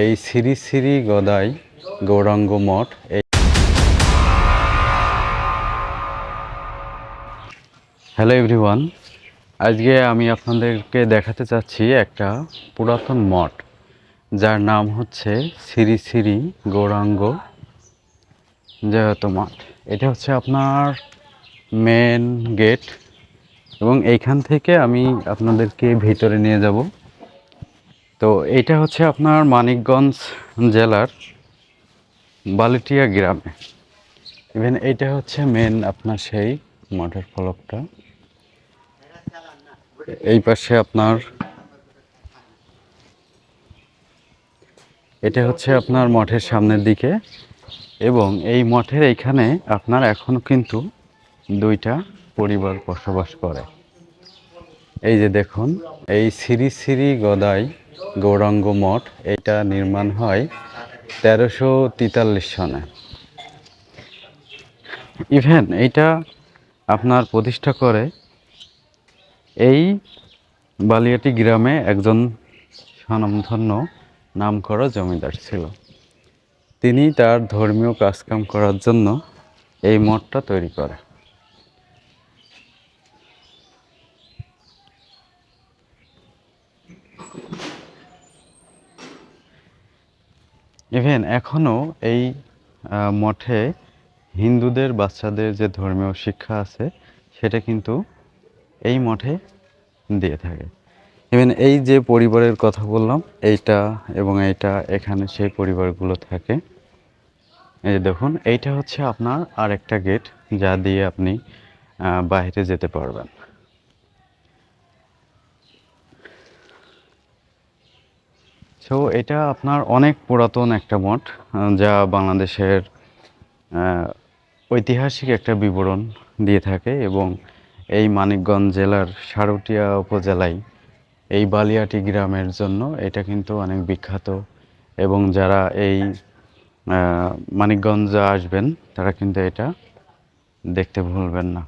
এই শ্রী শ্রী গদাই গৌরাঙ্গ মঠ, এই hello everyone আজকে আমি আপনাদেরকে দেখাতে চাচ্ছি একটা পুরাতন মঠ, যার নাম হচ্ছে শ্রী শ্রী গৌরাঙ্গ জয়ত মঠ। এটা হচ্ছে আপনার মেন গেট এবং এইখান থেকে আমি আপনাদেরকে ভিতরে নিয়ে যাব। তো এটা হচ্ছে আপনার মানিকগঞ্জ জেলার বালিটিয়া গ্রামে। ইভেন এইটা হচ্ছে মেন আপনার সেই মঠের ফলকটা। এই পাশে আপনার এটা হচ্ছে আপনার মঠের সামনের দিকে এবং এই মঠের এইখানে আপনার এখনও কিন্তু দুইটা পরিবার বসবাস করে। এই যে দেখুন, এই শ্রী শ্রী গদাই গৌরাঙ্গ মঠ, এটা নির্মাণ হয় তেরোশো তেতাল্লিশ সনে। ইভেন এইটা আপনার প্রতিষ্ঠা করে এই বালিয়াটি গ্রামে একজন স্বনামধন্য নাম করা জমিদার ছিল। তিনি তার ধর্মীয় কাজকাম করার জন্য এই মঠটা তৈরি করে। ইভেন এখনও এই মঠে হিন্দুদের বাচ্চাদের যে ধর্মীয় শিক্ষা আছে, সেটা কিন্তু এই মঠে দিয়ে থাকে। ইভেন এই যে পরিবারের কথা বললাম, এইটা এবং এইটা, এখানে সেই পরিবারগুলো থাকে। এই দেখুন, এইটা হচ্ছে আপনার আরেকটা গেট যা দিয়ে আপনি বাইরে যেতে পারবেন। সো এটা আপনার অনেক পুরাতন একটা মঠ যা বাংলাদেশের ঐতিহাসিক একটা বিবরণ দিয়ে থাকে এবং এই মানিকগঞ্জ জেলার সারুটিয়া উপজেলায় এই বালিয়াটি গ্রামের জন্য এটা কিন্তু অনেক বিখ্যাত এবং যারা এই মানিকগঞ্জে আসবেন, তারা কিন্তু এটা দেখতে ভুলবেন না।